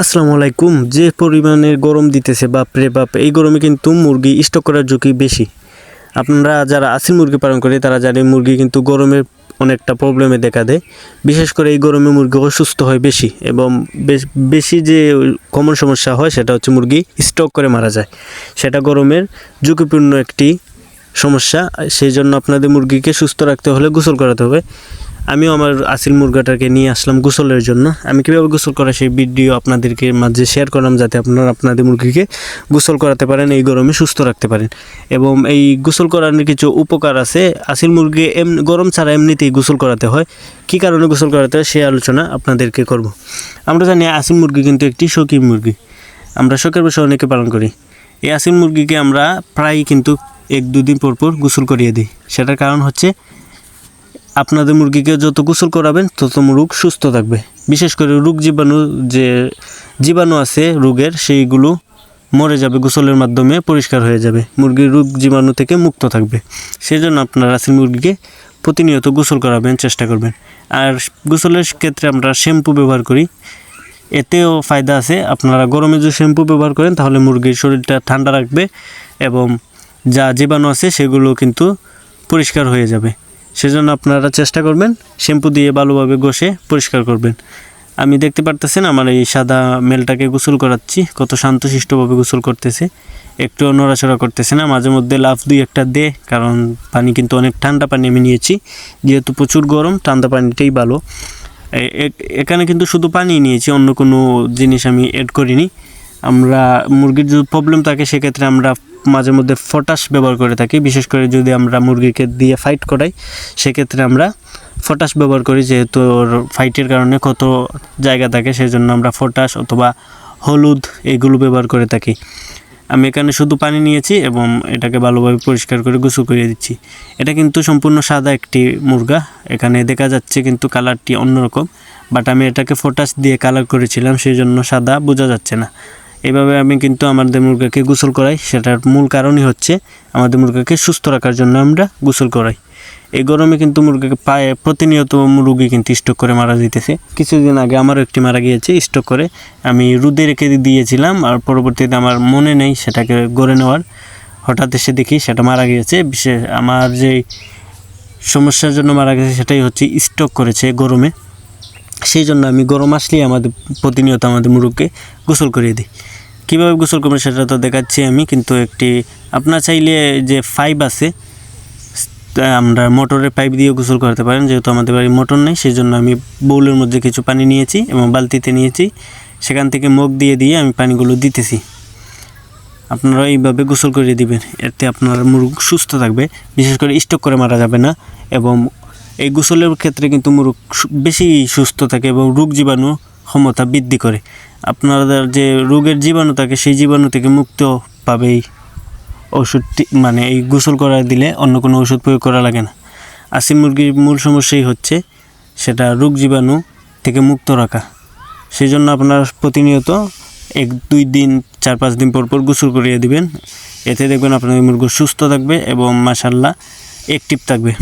আসসালামু আলাইকুম। যে পরিমাণে গরম দিতেছে বাপরে বাপ, এই গরমে কিন্তু মুরগি স্টক করার ঝুঁকি বেশি। আপনারা যারা আসিল মুরগি পালন করে, তারা জানে মুরগি কিন্তু গরমে অনেকটা প্রবলেমে দেখা দেয়। বিশেষ করে এই গরমে মুরগি অসুস্থ হয় বেশি এবং বেশি যে কমন সমস্যা হয়, সেটা হচ্ছে মুরগি স্টক করে মারা যায়। সেটা গরমের ঝুঁকিপূর্ণ একটি সমস্যা। সেই জন্য আপনাদের মুরগিকে সুস্থ রাখতে হলে গোসল করাতে হবে। আমিও আমার আসিল মুরগাটাকে নিয়ে আসলাম গোসলের জন্য। আমি কীভাবে গোসল করা সেই ভিডিও আপনাদেরকে মাঝে শেয়ার করলাম যাতে আপনারা আপনাদের মুরগিকে গোসল করাতে পারেন, এই গরমে সুস্থ রাখতে পারেন। এবং এই গোসল করানোর কিছু উপকার আছে। আসিল মুরগি এম, গরম ছাড়া এমনিতেই গোসল করাতে হয়। কী কারণে গোসল করাতে হয় সেই আলোচনা আপনাদেরকে করব। আমরা জানি আসিল মুরগি কিন্তু একটি শৌখিন মুরগি। আমরা শখের বসে অনেকে পালন করি। এই আসিল মুরগিকে আমরা প্রায় কিন্তু এক দুদিন পর পর গোসল করিয়ে দিই। সেটার কারণ হচ্ছে আপনাদের মুরগিকে যত গোসল করাবেন, তত রোগ সুস্থ থাকবে। বিশেষ করে রোগ জীবাণু যে জীবাণু আছে রোগের, সেইগুলো মরে যাবে, গোসলের মাধ্যমে পরিষ্কার হয়ে যাবে। মুরগির রোগ জীবাণু থেকে মুক্ত থাকবে। সেই জন্য আপনারা রাসিল মুরগিকে প্রতিনিয়ত গোসল করাবেন, চেষ্টা করবেন। আর গোসলের ক্ষেত্রে আমরা শ্যাম্পু ব্যবহার করি। এতেও ফায়দা আছে। আপনারা গরমে যদি শ্যাম্পু ব্যবহার করেন, তাহলে মুরগির শরীরটা ঠান্ডা রাখবে এবং যা জীবাণু আছে, সেগুলো কিন্তু পরিষ্কার হয়ে যাবে। সেজন্য আপনারা চেষ্টা করবেন শ্যাম্পু দিয়ে ভালোভাবে ঘষে পরিষ্কার করবেন। আমি দেখতে পারতেছেন আমার এই সাদা মেলটাকে গোসল করাচ্ছি, কত শান্তশিষ্টভাবে গোসল করতেছে। একটু নড়াচড়া করতেছে না, মাঝে মধ্যে লাফ দুই একটা দে, কারণ পানি কিন্তু অনেক ঠান্ডা পানি আমি নিয়েছি। যেহেতু প্রচুর গরম, ঠান্ডা পানিটাই ভালো। এখানে কিন্তু শুধু পানি নিয়েছি, অন্য কোনো জিনিস আমি এড করিনি। আমরা মুরগির যদি প্রবলেম থাকে, সেক্ষেত্রে আমরা মাঝে মধ্যে ফটাস ব্যবহার করে থাকি। বিশেষ করে যদি আমরা মুরগিকে দিয়ে ফাইট করাই, সেক্ষেত্রে আমরা ফটাস ব্যবহার করি যেহেতু ওর ফাইটের কারণে কত জায়গা থাকে সেই জন্য আমরা ফটাস অথবা হলুদ এগুলো ব্যবহার করে থাকি। আমি এখানে শুধু পানি নিয়েছি এবং এটাকে ভালোভাবে পরিষ্কার করে গোসল করিয়ে দিচ্ছি। এটা কিন্তু সম্পূর্ণ সাদা একটি মুরগা। এখানে দেখা যাচ্ছে কিন্তু কালারটি অন্যরকম বাট আমি এটাকে ফোটাস দিয়ে কালার করেছিলাম সেই জন্য সাদা বোঝা যাচ্ছে না। এভাবে আমি কিন্তু আমাদের মুরগাকে গোসল করাই। সেটার মূল কারণই হচ্ছে আমাদের মুরগাকে সুস্থ রাখার জন্য আমরা গোসল করাই। এই গরমে কিন্তু মুরগিকে পায়ে প্রতিনিয়ত মুরগি কিন্তু স্টক করে মারা যেতেছে কিছুদিন আগে আমারও একটি মারা গিয়েছে, স্টক করে। আমি রুদে রেখে দিয়েছিলাম আর পরবর্তীতে আমার মনে নেই সেটাকে গড়ে নেওয়ার। হঠাৎ এসে দেখি সেটা মারা গিয়েছে। বিশেষ আমার যে সমস্যার জন্য মারা গেছে সেটাই হচ্ছে স্টক করেছে গরমে। সেই জন্য আমি গরম আসলেই আমাদের প্রতিনিয়ত আমাদের মুরগকে গোসল করিয়ে দিই। কীভাবে গোসল করবেন সেটা তো দেখাচ্ছি আমি, কিন্তু একটি আপনার চাইলে যে পাইপ আছে, আমরা মোটরের পাইপ দিয়ে গোসল করতে পারেন, যেহেতু আমাদের বাড়ি মোটর নেই, সেই জন্য আমি বউলের মধ্যে কিছু পানি নিয়েছি এবং বালতিতে নিয়েছি। সেখান থেকে মুখ দিয়ে দিয়ে আমি পানিগুলো দিতেছি। আপনারা এইভাবে গোসল করিয়ে দিবেন, এতে আপনার মুরগ সুস্থ থাকবে, বিশেষ করে স্টক করে মারা যাবে না এবং এই গোসলের ক্ষেত্রে কিন্তু মুরগ বেশি সুস্থ থাকে এবং রোগ জীবাণু ক্ষমতা বৃদ্ধি করে। আপনাদের যে রোগের জীবাণু থাকে, সেই জীবাণু থেকে মুক্ত পাবে এই ওষুধটি মানে এই গোসল করা দিলে অন্য কোনো ওষুধ প্রয়োগ করা লাগে না। আসি মুরগির মূল সমস্যাই হচ্ছে সেটা রোগ জীবাণু থেকে মুক্ত রাখা। সেই জন্য আপনার প্রতিনিয়ত এক, দুই দিন, চার, পাঁচ দিন পর পর গোসল করিয়ে দিবেন। এতে দেখবেন আপনার মুরগি সুস্থ থাকবে এবং মাসাল্লাহ অ্যাক্টিভ থাকবে।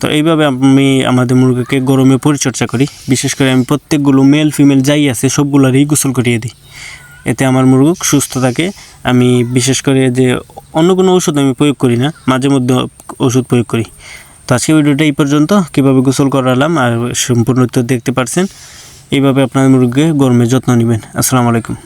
তো এইভাবে আমি আমাদের মুরগিকে গরমে পরিচর্যা করি। বিশেষ করে আমি প্রত্যেকগুলো মেল ফিমেল যাই আছে, সবগুলোরই গোসল করিয়ে দিই। এতে আমার মুরগ সুস্থ থাকে। আমি বিশেষ করে যে অন্য কোনো ওষুধ আমি প্রয়োগ করি না, মাঝে মধ্যে ওষুধ প্রয়োগ করি। তো আজকে ভিডিওটা এই পর্যন্ত। কীভাবে গোসল করালাম আর সম্পূর্ণ উত্তর দেখতে পারছেন। এইভাবে আপনার মুরগিকে গরমে যত্ন নেবেন। আসসালামু আলাইকুম।